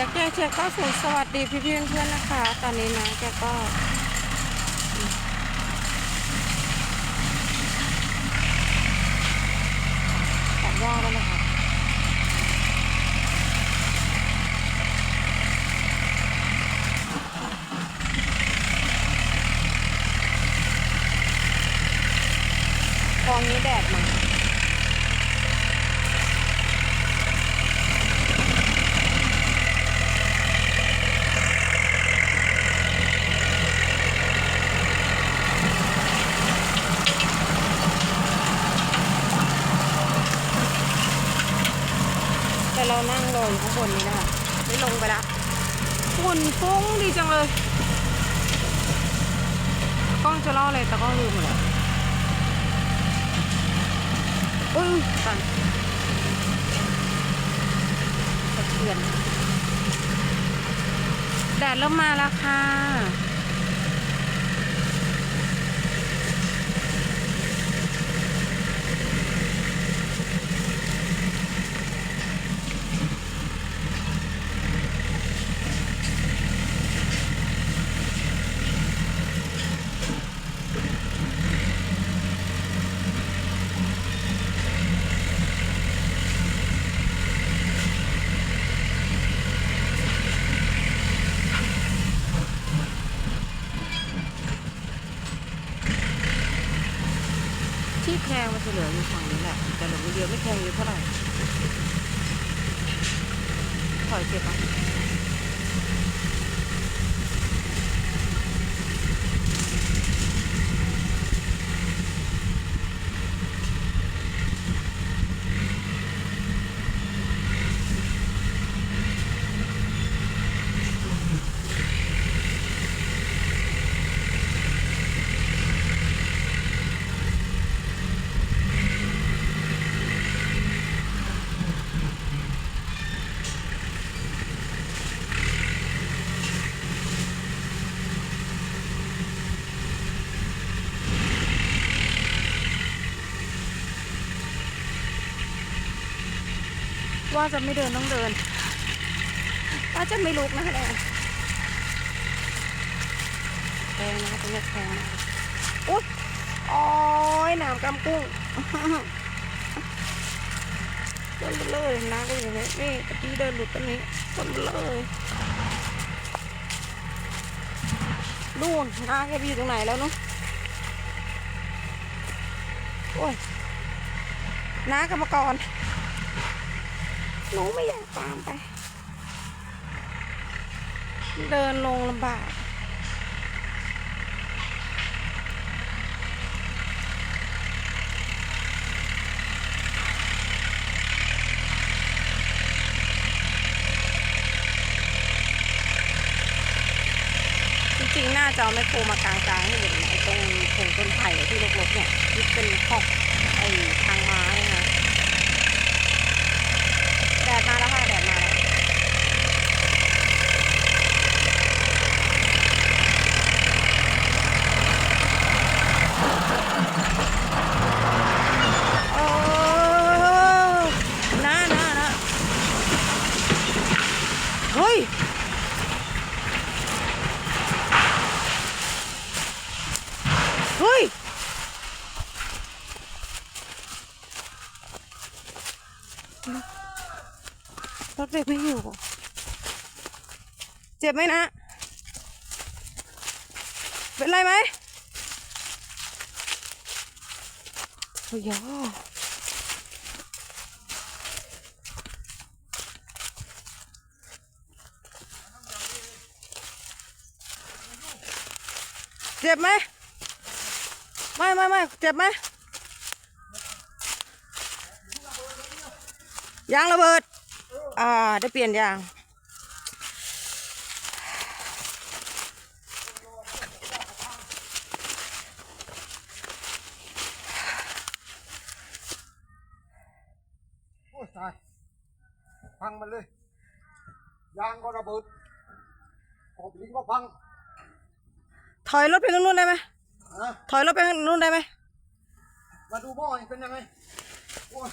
จ๊กแกเจ๊กก็สูสวัสดีพี่พี่ๆเพื่อนๆนะคะ ตอนนี้นะแกก็ตัดหญ้าแล้วนะคะกองนี้แดดมา เรานั่งรออยู่ข้างบนนี้นะคะไม่ลงไปละฝุ่นฟุ้งดีจังเลยกล้องจะล่อเลยแต่กล้องลืมหมดแล้วอุ้ยสั่นสะเทือนแดดเริ่มมาแล้วค่ะ ที่แพงมันจะเหลืออยู่ฝั่งนี้แหละแต่เหลือไม่เยอะไม่แพงเยอะเท่าไหร่ถอยเก็บอะ ว่าจะไม่เดินต้องเดินว่าจะไม่ลุกนะคะเนี่ยแพงนะตรงนี้แพงอุ๊ยโอ้ยหนามกำกุ้งต้นเลอเลยนะก็อย่างนี้นี่ตะกี้เดินหลุดต้นนี้ต้นเลอเลยนู่นนาแกไปอยู่ตรงไหนแล้วนุ๊โอ้ยน้ากรรมกร หนูไม่อยากตามไป เดินลงลำบากจริงๆน่าจะเอาไมโครมากลางๆให้เห็นตรงโคนต้นไผ่ที่รกๆเนี่ยที่เป็นขอกไอ้ทางมาเนี่ยนะแดดมาแล้วค่ะแดดมาแล้ว โอ้นะนะนะเฮ้ย เฮ้ยรถเบรกไม่อยู่ เจ็บไหมนะ เป็นไรไหมโอ้ยอเจ็บไหม ไม่ไม่ไม่เจ็บไหมยางระเบิด อ่า ได้เปลี่ยนยาง โอ้ยตาย พังมันเลย ยางก็ระเบิดขอบลิงก็พัง ถอยรถไปตรงนู้นได้ไหมนะ ถอยรถไปทางนู้นได้ไหมมาดูหม้อนี่เป็นยังไงโอ้ย